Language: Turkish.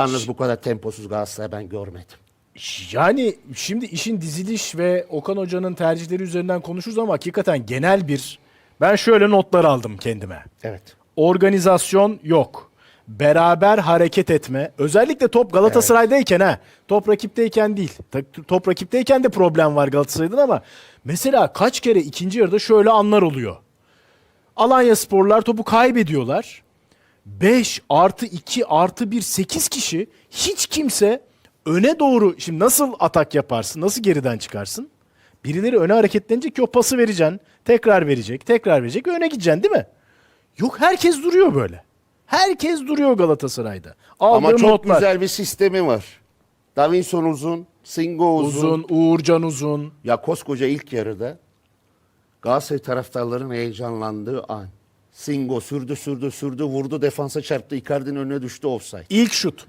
Yalnız bu kadar temposuz Galatasaray ben görmedim. Yani şimdi işin diziliş ve Okan Hoca'nın tercihleri üzerinden konuşuruz ama hakikaten genel bir ben şöyle notlar aldım kendime. Evet. Organizasyon yok. Beraber hareket etme. Özellikle top Galatasaray'dayken ha. Top rakipteyken değil. Top rakipteyken de problem var Galatasaray'dan ama mesela kaç kere ikinci yarıda şöyle anlar oluyor. Alanya Sporlar topu kaybediyorlar. 5 artı 2 artı 1 8 kişi hiç kimse öne doğru şimdi nasıl atak yaparsın? Nasıl geriden çıkarsın? Birileri öne hareketlenecek ki o pası vereceksin. Tekrar verecek, tekrar verecek ve öne gideceksin değil mi? Yok herkes duruyor böyle. Herkes duruyor Galatasaray'da. Ama Aldığım çok notlar. güzel bir sistemi var. Davinson uzun, Singo uzun. uzun, Uğurcan uzun. Ya koskoca ilk yarıda Galatasaray taraftarların heyecanlandığı an. Singo sürdü sürdü sürdü vurdu defansa çarptı Icardi'nin önüne düştü offside. İlk şut.